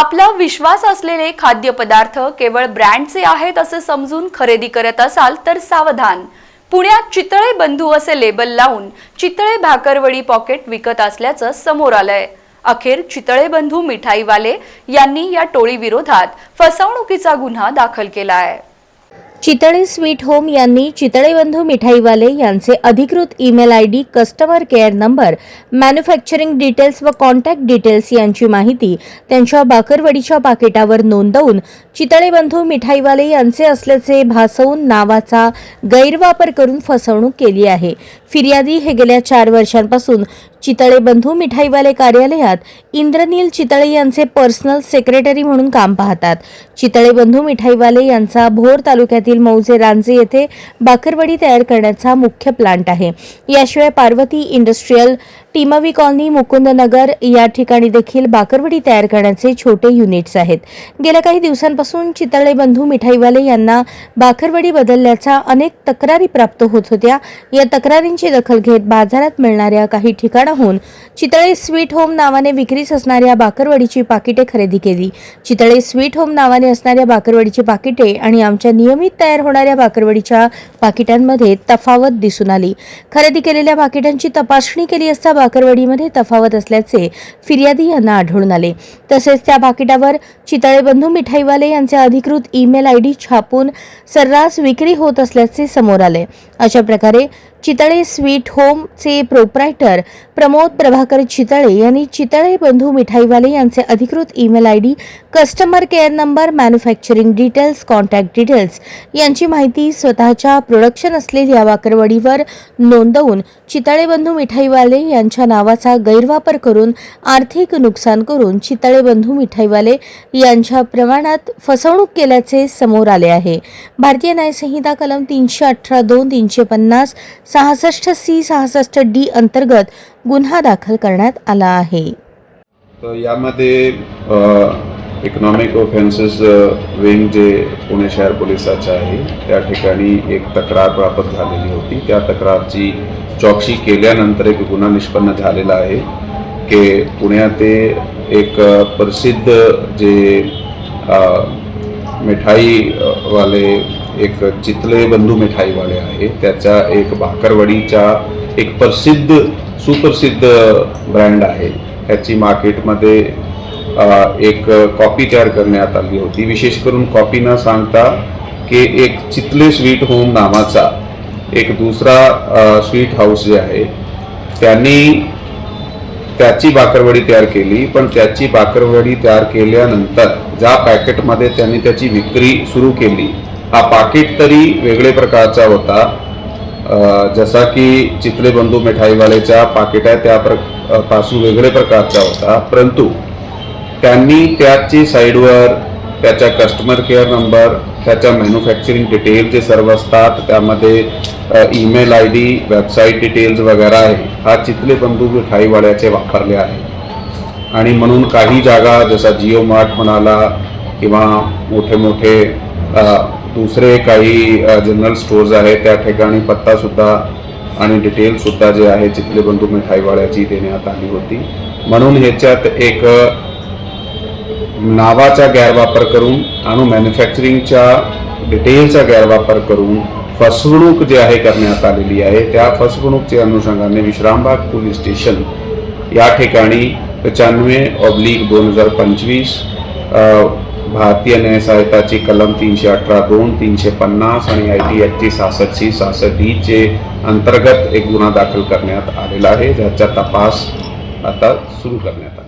आपला विश्वास असलेले खाद्यपदार्थ केवळ ब्रँडचे आहेत असे समजून खरेदी करत असाल तर सावधान. पुण्यात चितळे बंधू असे लेबल लावून चितळे भाकरवडी पॉकेट विकत असल्याचं समोर आलंय. अखेर चितळे बंधू मिठाईवाले यांनी या टोळीविरोधात फसवणुकीचा गुन्हा दाखल केला आहे चितळे स्वीट होम यांनी चितळे बंधू मिठाईवाले यांचे अधिकृत email I D customer care number manufacturing details व कॉन्टॅक्ट डिटेल्स यांची माहिती त्यांच्या बाकरवडीच्या पाकिटावर नोंदवून चितळे बंधू मिठाईवाले यांचे असल्याचे भासवून नावाचा गैरवापर करून फसवणूक केली आहे. फिर्यादी हे गेल्या चार वर्षांपासून चितळे बंधू मिठाईवाले कार्यालयात इंद्रनील चितळे यांचे पर्सनल सेक्रेटरी म्हणून काम पाहतात. चितळे बंधू मिठाईवाले यांचा भोर तालुक्यातील मौजे रांजे येथे बाकरवडी तयार करण्याचा मुख्य प्लांट आहे. याशिवाय पार्वती इंडस्ट्रीयल टिमवी कॉलनी मुकुंदनगर या ठिकाणी देखील बाकरवडी तयार करण्याचे छोटे युनिट्स आहेत. गेल्या काही दिवसांपासून चितळे बंधू मिठाईवाले यांना बाकरवडी बदलल्याच्या अनेक तक्रारी प्राप्त होत होत्या. या तक्रारींची दखल घेत बाजारात मिळणाऱ्या काही ठिकाणाहून चितळे स्वीट होम नावाने विक्रीस असणाऱ्या बाकरवडीची पाकिटे खरेदी केली. चितळे स्वीट होम नावाने असणाऱ्या बाकरवडीची पाकिटे आणि आमच्या नियमित तयार होणाऱ्या बाकरवडीच्या पाकिटांमध्ये तफावत दिसून आली. खरेदी केलेल्या पाकिटांची तपासणी केली असता बाकरवडीमध्ये तफावत असल्याचे फिर्यादी यांना आढळून आले. तसेच त्या पाकिटावर चितळे बंधू मिठाईवाले यांचे अधिकृत ईमेल आय डी छापून सर्रास विक्री होत असल्याचे समोर आले. अशा प्रकारे चितळे स्वीट होमचे प्रोप्रायटर प्रमोद प्रभाकर चितळे यांनी चितळे बंधू मिठाईवाले यांचे अधिकृत email I D customer care number manufacturing details contact details यांची माहिती स्वतःच्या प्रोडक्शन असलेल्या वाकरवडीवर नोंदवून चितळे बंधू मिठाईवाले यांच्या नावाचा गैरवापर करून आर्थिक नुकसान करून चितळे बंधू मिठाईवाले यांच्या प्रमाणात फसवणूक केल्याचे समोर आले आहे. भारतीय न्यायसंहिता कलम तीनशे अठरा दोन तीनशे पन्नास सहासष्ट सी सहासष्ट डी अंतर्गत गुन्हा दाखल करण्यात आला आहे. तर यामध्ये इकॉनॉमिक ऑफेन्सेस विंग जे पुणे शहर पोलिसाचं आहे त्या ठिकाणी एक तक्रार प्राप्त झालेली होती. त्या तक्रारची चौकशी केल्यानंतर एक गुन्हा निष्पन्न झालेला आहे की पुण्यात एक प्रसिद्ध जे मिठाईवाले एक चितले बंधू मिठाईवाले आहे. त्याच्या एक भाकरवडीच्या एक प्रसिद्ध सुप्रसिद्ध ब्रँड आहे. त्याची मार्केटमध्ये एक कॉपी तयार करण्यात आली होती. विशेष करून कॉपी न सांगता की एक चितले स्वीट होम नावाचा एक दुसरा स्वीट हाऊस जे आहे त्यांनी त्याची बाकरवडी तयार केली. पण त्याची बाकरवडी तयार केल्यानंतर ज्या पॅकेटमध्ये त्यांनी त्याची विक्री सुरू केली हा पाकिट तरी वेगळे प्रकारचा होता. जसा की चितले बंधू मिठाईवाल्याच्या पाकिट आहे त्या प्रपासून वेगळे प्रकारचा होता. परंतु त्यांनी त्याची साईडवर त्याच्या कस्टमर केअर नंबर त्याच्या मॅन्युफॅक्चरिंग डिटेल जे सर्व असतात त्यामध्ये email I D website details वगैरे आहे हा चितले बंधू मिठाईवाड्याचे वापरले आहे. आणि म्हणून काही जागा जसा जिओ मार्ट म्हणाला किंवा मोठे मोठे दुसरे काही जनरल स्टोर्स आहेत त्या ठिकाणी पत्तासुद्धा आणि डिटेलसुद्धा जे आहे चितले बंधू मिठाईवाड्याची देण्यात आली होती. म्हणून ह्याच्यात एक नावाचा गैरवापर करून आणि मॅन्युफॅक्चरिंगच्या डिटेलचा गैरवापर करून फसवणूक जे आहे करण्यात आलेली आहे. त्या फसवणूकच्या अनुषंगाने विश्रामबाग पोलीस स्टेशन या ठिकाणी पचानवे ऑब्लिक दोन हजार पंचवीस भारतीय न्यायसहायताची कलम तीनशे अठरा दोन तीनशे पन्नास आणि आय टी ॲक्टची सहासष्टशी सहासष्ट डीचे अंतर्गत एक गुन्हा दाखल करण्यात आलेला आहे ज्याचा तपास आता सुरू करण्यात आला.